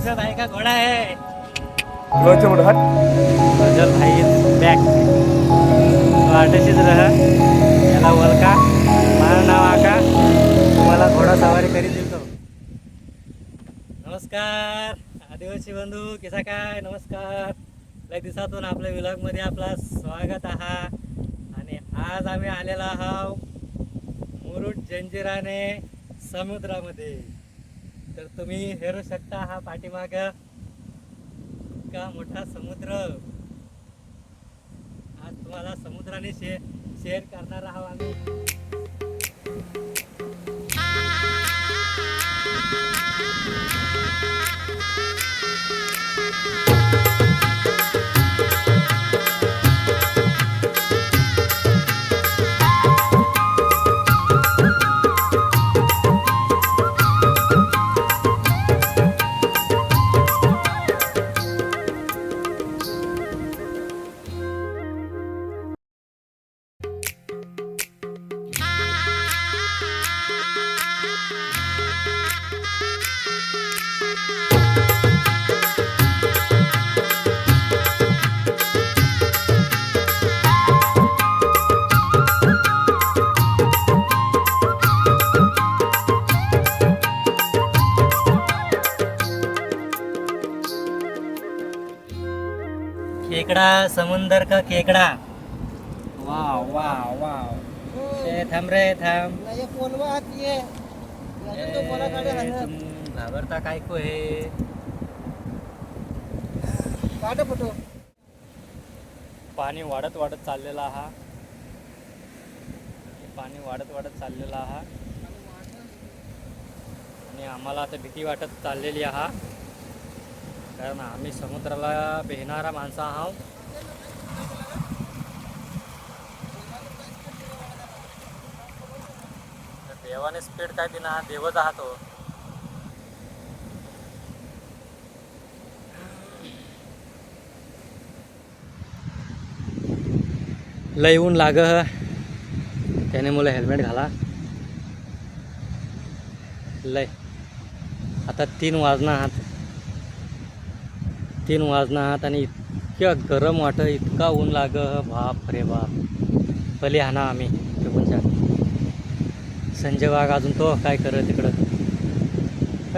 हर्षद आहे का घोडा आहे. मोठं हट फजल भाई बॅक. वाटशीच रह. याला वलका माझं नाव आका. तुम्हाला घोडा सवारी करी दिलतो नमस्कार. आदिवासी बंधू कसा काय? नमस्कार. लय दिवसातून आपल्या विलॉगमध्ये आपला स्वागत आहा. आणि आज आम्ही आलेला आहोत मुरुड जंजिराने समुद्रामध्ये. तर तुम्ही हेरू शकता हा पाठीमाग इतका मोठा समुद्र. आज तुम्हाला समुद्राने शे शेअर करणार आहोत आम्ही. समुंदर का खेकडा वा वा वा ए, थांब रे थांब। ये कोलवा हात ये ए, तो कोला काढे हाणं. तुम घाबरता काय को हे? काढ फोटो. पाणी वाढत वाढत चाललेला हा. पाणी वाढत वाढत चाललेला हा. आणि आम्हाला आता भीती वाटत चाललेली हा. कारण आम्ही समुद्राला भेहणारा माणसं आहोत तर देवाने स्पीड काय दिना देवच आहात हो. लय ऊन लाग. त्याने मला हेल्मेट घाला. लय. आता तीन वाजना आहात. तीन वाजना आहात आणि इतकं गरम वाटत इतका ऊन लाग. बाप रे बाप. पली हाना आम्ही तिकडूनच्या संजय वाघ अजून तो काय करत तिकडं?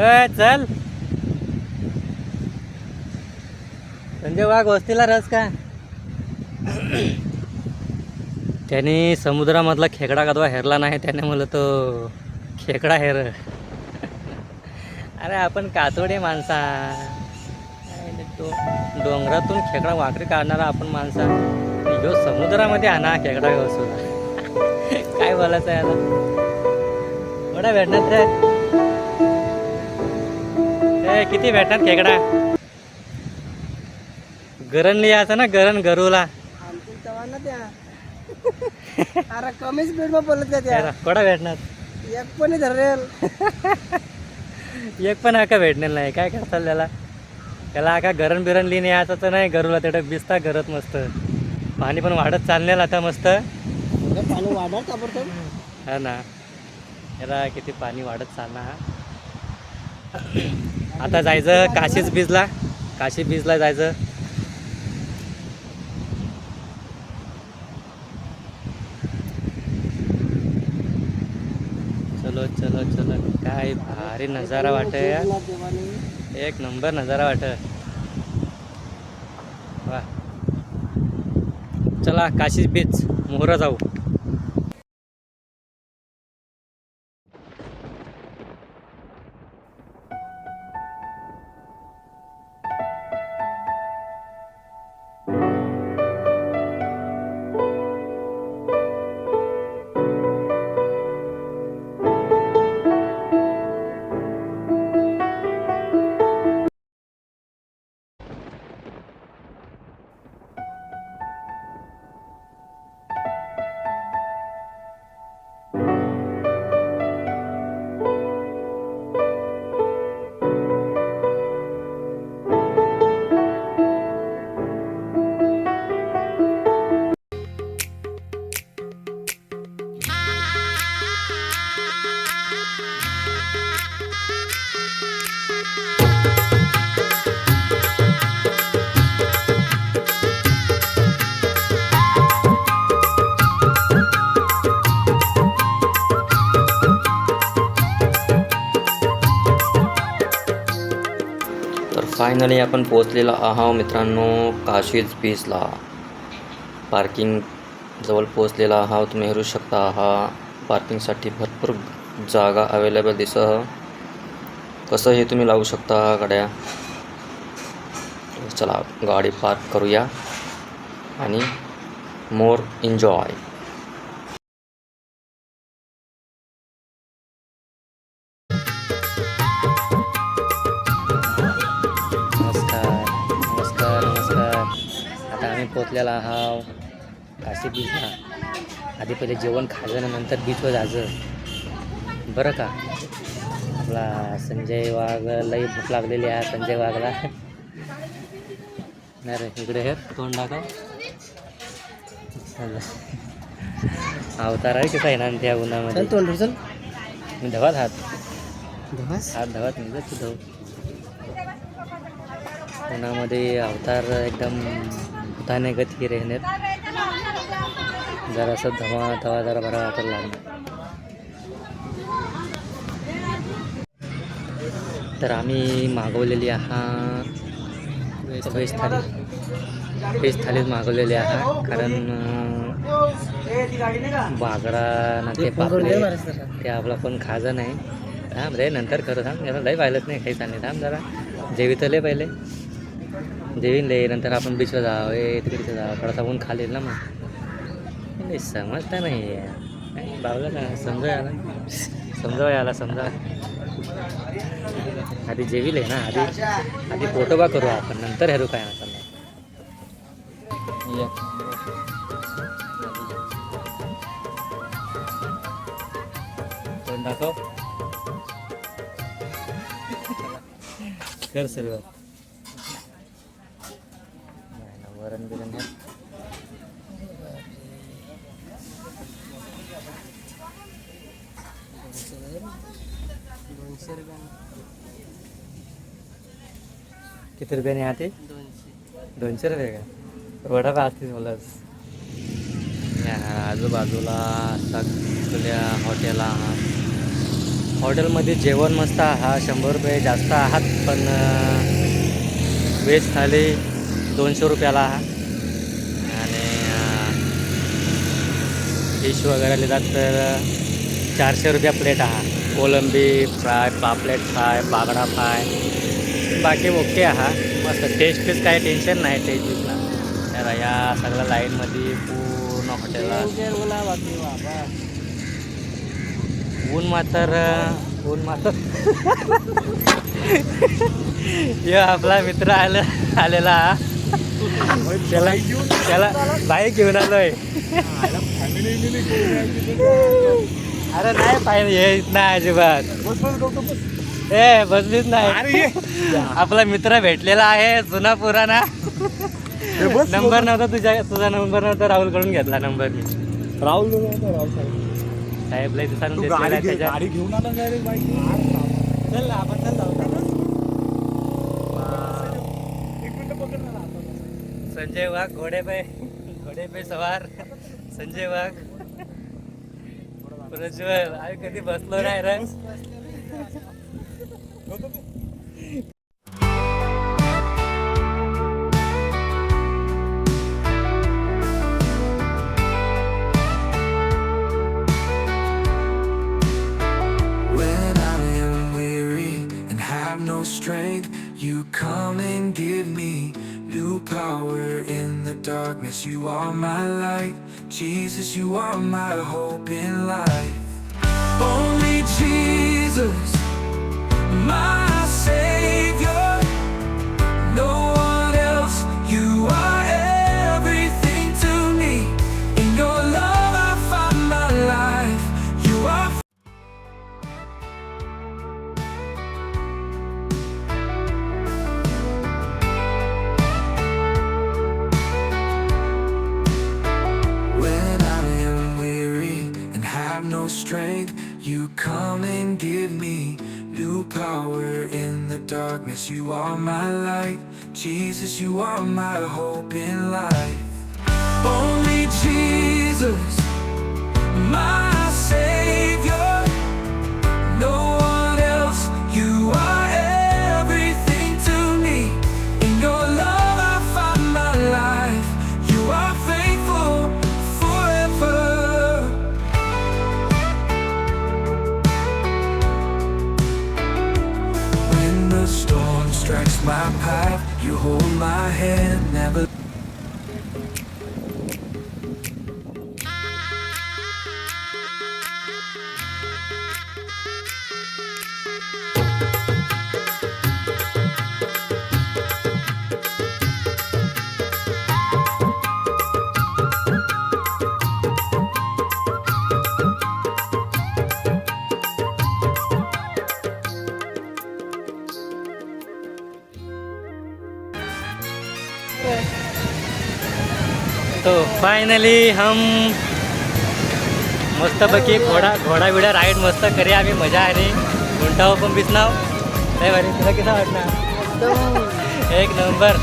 ए चल. संजय वाघ वस्तीला रस का? त्याने समुद्रामधला खेकडा कधवा हेरला नाही त्याने म्हणलं तो खेकडा हेर. अरे आपण कातोडे माणसा. तो डोंगरातून खेकडा वाकडी काढणारा आपण माणसा. ह्यो समुद्रामध्ये आणा खेकडा असो काय बोलायचं आहे आता? एवढा भेटणार ए किती भेटणार खेकडा. गरण लिहायचं ना गरण गरूला. अरे कमी स्पीडमध्ये बोलत का त्या कोडा भेटणार एक पण धरेल. एक पण आका भेटणार नाही. काय करताल त्याला? त्याला आका गरण बिरण लिहिणे यायचं तर नाही गरूला. तेवढं बिस्ता करत मस्त. पाणी पण वाढत चाललेलं आता मस्त. पाणी ताबडतोब. हा ना. याला किती पाणी वाढत चालणार. हा आता जायचं काशीच बीजला काशी बीजला जायचं. चलो चलो चलो. काय भारी नजारा वाट एक नंबर नजारा वाट वा. चला काशी बीच मोहरा जाऊ. फायनली आपण पोचलेलो आहो मित्रांनो काशीज बीचला पार्किंग जवळ पोचलेला आहात तुम्ही हरू शकता. हा पार्किंगसाठी भरपूर जागा अवेलेबल दिसह कसं हे तुम्ही लावू शकता गाड्या? चला गाडी पार्क करूया. आणि मोर एन्जॉय पोचलेला आहात काशी बीचला आधी पहिले जेवण खायचं नंतर बीचवर जायचं. बरं का? आपला संजय वाघ लई भूक लागलेली आहे संजय वाघला. नाही रे इकडे हे तोंड दाखव. अवतार आहे कसा आहे ना त्या उन्हामध्ये. तोंड मी धवात हात. धवास हात धावत नाही जात धाव. उन्हामध्ये अवतार एकदम भूताने गती रेहनेत जरासं धवा धवा जरा बरा वाटायला लागला तर आम्ही मागवलेली आहात। व्हेज थाली। व्हेज थालीच मागवलेली आहात कारण अं, ना ते पापलेट ते आपला पण खाजा नाही. थांब रे नंतर खरं थांब. याला लय पाहिलंच नाही काही चालले थांब जरा. जेवी पहिले. जेवीन ले नंतर आपण बीचला जावं ए तिकडचं जावं थोडासा ऊन खाली ना मग. नाही समजता नाही आहे. बाबला ना समजा याला. समजावं याला समजा आधी जेवील ना आधी आधी पोटोबा करू आपण नंतर हेरू काय ना समजा दाखव. कर सुरुवात नाही ना, दोनशे रुपये किती रुपयाने ते दोनशे रुपये का? वडापाव असतील बोलस या आजूबाजूला सगळ्या हॉटेल आहात. हॉटेलमध्ये जेवण मस्त आहात शंभर रुपये जास्त आहात पण व्हेज थाली दोनशे रुपयाला आहात आणि फिश वगैरे लिहितात तर चारशे रुपया प्लेट आहात कोलंबी फ्राय पापलेट फ्राय बागडा फ्राय. बाकी ओके आहात मस्त. टेस्ट फीस काही टेन्शन नाही टेस्ट फीसला तर या सगळ्या लाईनमध्ये पूर्ण हॉटेल बाबा ऊन मात्र ऊन मात्र. हे आपला मित्र आला आलेला हा. त्याला त्याला बाईक घेऊन आलोय. अरे नाही पाहिजे येत नाही अजिबात. ए बसलीच नाही. आपला मित्र भेटलेला आहे जुना पुराणा नंबर नव्हता तुझ्या तुझा नंबर नव्हता राहुलकडून घेतला नंबर मी. राहुल साहेब. लय दिवसांनी गाडी घेऊन आला बाईक चल आपण चल जाऊ. संजय वाघ घोडे पे घोडे पे सवार. संजय वाघ प्रज्वल आम्ही कधी बसलो नाही रे When I am weary and have no strength, you come and give me new power in the darkness. You are my light, Jesus, you are my hope in life. Only Jesus, my hope in life. Only Jesus, my Savior, my hand, never finally हम मस्तपैकी घोडा घोडा बिडा ride मस्त करूया आम्ही मजा आली. गुंटाव पण बिसनाव नाही भारी तुला किती वाटणार एक नंबर.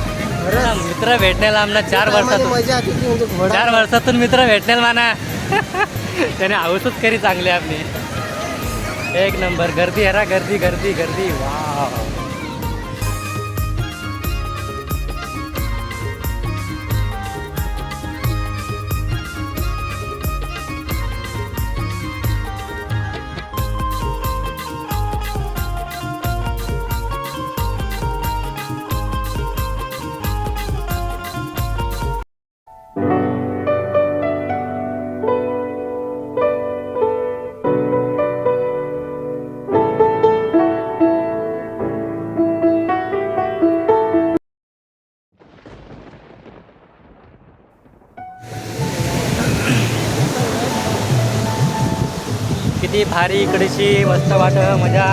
मित्र भेटण्याला आमना चार वर्षातून. म्हणजे चार वर्षातून मित्र भेटण्याला माना. त्याने हाऊसच करी चांगली आपली. एक नंबर गर्दी हरा गर्दी गर्दी गर्दी. वा भारी इकडची मस्त वाट मजा.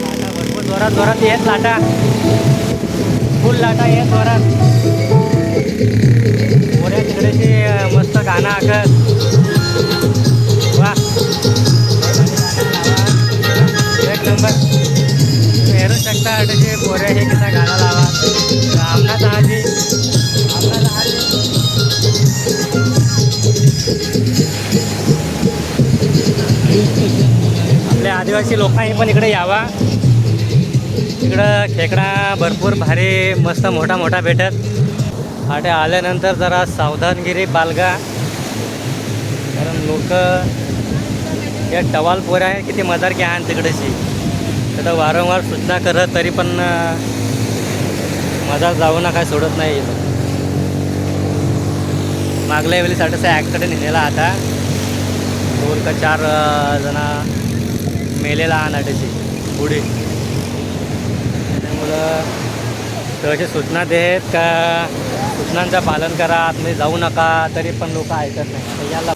लाटा भरपूर जोरात जोरात येत लाटा. फुल लाटा येत जोरात. मोठ्या तिकडेची मस्त गाणं आखत वा. एक नंबर. तुम्ही शकता अटके पोऱ्या हे किसा गाणं लावा. रामनाथ आजी. रामनाथ आदिवासी लोकांनी पण इकडे यावा. इकडं खेकडा भरपूर भारी मस्त मोठा मोठा भेटत. आटे आल्यानंतर जरा सावधानगिरी बालगा. कारण लोक या टवाल पोऱ्या आहे किती मजार की आहे तिकडेची. तर वारंवार सूचना करत तरी पण मजा मजार जाऊ ना काय सोडत नाही. मागल्या वेळी साठेचा ॲक्सिडेंट नेला आता. दोन का चार जणं जणा मेलेला हा नाट्याची पुढे. त्यामुळं तसे सूचना देत का सूचनांचं पालन करा आतमध्ये जाऊ नका तरी पण लोक ऐकत नाही. आता याला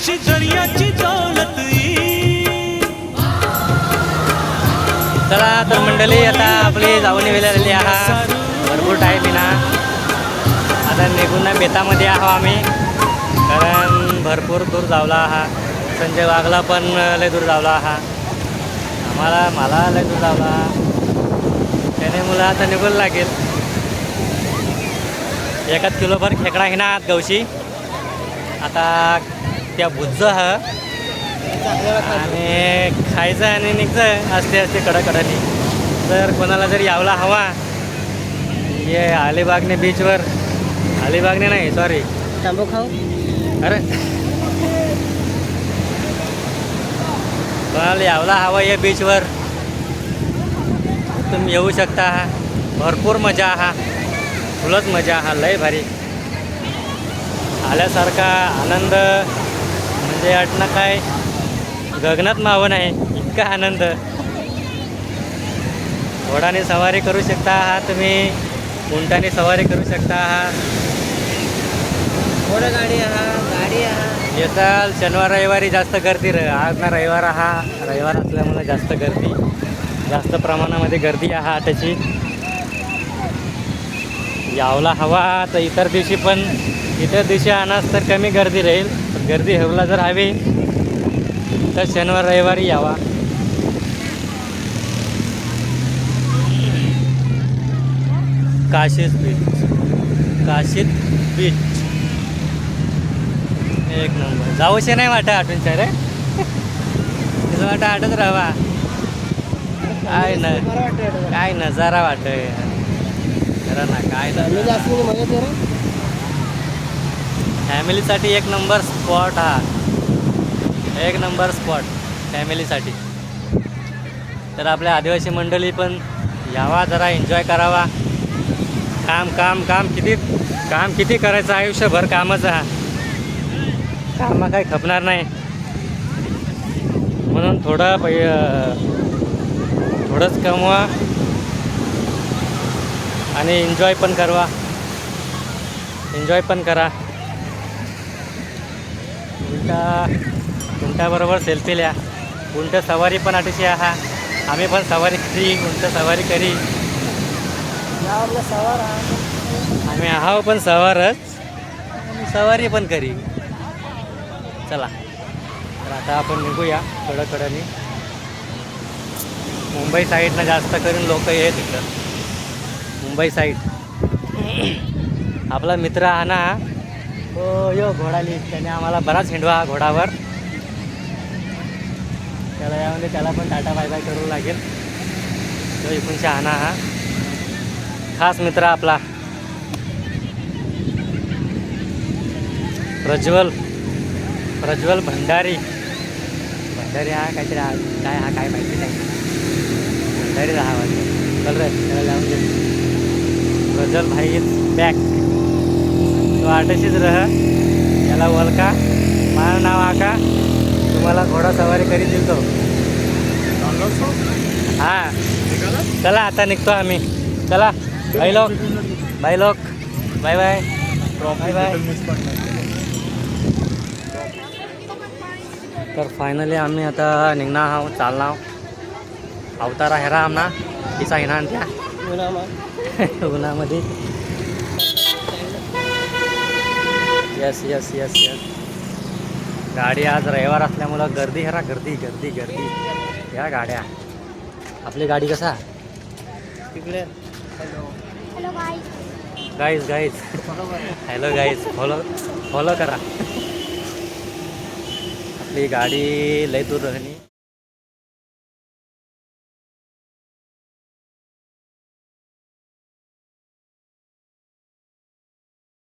अशी दर्याची दौलत चला तर मंडळी आता आपली जाऊन वेळेली आहात भरपूर टाईम ना. आता निघून बेतामध्ये आहो आम्ही. कारण भरपूर दूर जावला आहात संजय वाघला पण लय दूर जावला आहा. आम्हाला मला लय दूर जावला त्याने मुलं आता निघून लागेल. एकाच किलोभर खेकडा घेणार गवशी. आता त्या भुज्ज हा. आणि खायचं आणि निघतं असते असते कडकडानी तर कोणाला जर यावला हवा ये अलिबागने बीचवर अलिबागने नाही सॉरी तांबू खाऊ? अरे. कोणाला यावला हवा या बीचवर तुम्ही येऊ शकता हा. भरपूर मजा हा. फुलच मजा हा. लय भारी. आल्यासारखा आनंद. म्हणजे अटना काय गगनात मावन आहे इतका आनंद. घोडाने सवारी करू शकता आहात तुम्ही उंटाने सवारी करू शकता आहात गाडी हा गाडी हा. येताल शनिवार रविवारी जास्त गर्दी र आज ना रविवार हा रविवार असल्यामुळे जास्त गर्दी. जास्त प्रमाणामध्ये गर्दी आहे त्याची. यावला हवा तर इतर दिवशी पण इतर दिवशी आणास तर कमी गर्दी राहील. गर्दी हवला जर हवी तर शनिवार रविवारी यावा. काशीद बीच काशीद बीच एक नंबर. जाऊशे नाही वाटत आठवण रे. तिथं वाटत आठत राहावा. काय न काय नजारा वाटत खरं ना काय मी नजारा. जास्त म्हणजे मजा येते रे फॅमिलीसाठी एक नंबर स्पॉट हा. एक नंबर स्पॉट फॅमिलीसाठी. तर आपल्या आदिवासी मंडळी पण यावा जरा एन्जॉय करावा. काम काम काम किती काम किती करायचं? आयुष्यभर कामच हा. कामा काही खपणार नाही. म्हणून थोडं पै थोडंच कमवा आणि एन्जॉय पण करवा. एन्जॉय पण करा. का? उंटाबरोबर सेल्फी लिहा. उंट सवारी पण अतिशय आहा. आम्ही पण सवारी करी उंट सवारी करी. सवार आम्ही आहो पण सवारच. सवारी पण करी. चला. तर आता आपण निघूया कडकडनी. मुंबई साईडनं जास्त करून लोक येत इकडं मुंबई साईड. आपला मित्र हा ना हो यो लिहित त्याने आम्हाला बराच हिंडवा घोडावर. त्याला यामध्ये त्याला पण टाटा बाय बाय करू लागेल. तो एकोणीसशे शहाणा हा. खास मित्र आपला. प्रज्वल. प्रज्वल भंडारी. भंडारी हा काहीतरी काय हा काय माहिती नाही. भंडारी राहा वाटतं. चल रे त्याला लावून दे. प्रज्वल भाई बॅक तो आटशीच रह. त्याला वलका माझं नाव आका. तुम्हाला घोडा सवारी करी दिलतो. हां. चला आता निघतो आम्ही. चला बाय लोक बाय लोक बाय. Bye bye. बाय तर फायनली आम्ही आता निघणार आहोत चालणार अवतारा हेरा आमना. तिचा हिना त्या. उन्हामा उन्हामध्ये. यस यस यस यस गाडी आज रविवार असल्यामुळं गर्दी हेरा गर्दी गर्दी गर्दी. या गाड्या. आपली गाडी कसा? तिकडे. Guys guys hello guys follow follow करा. आपली गाडी लय दूर राहणी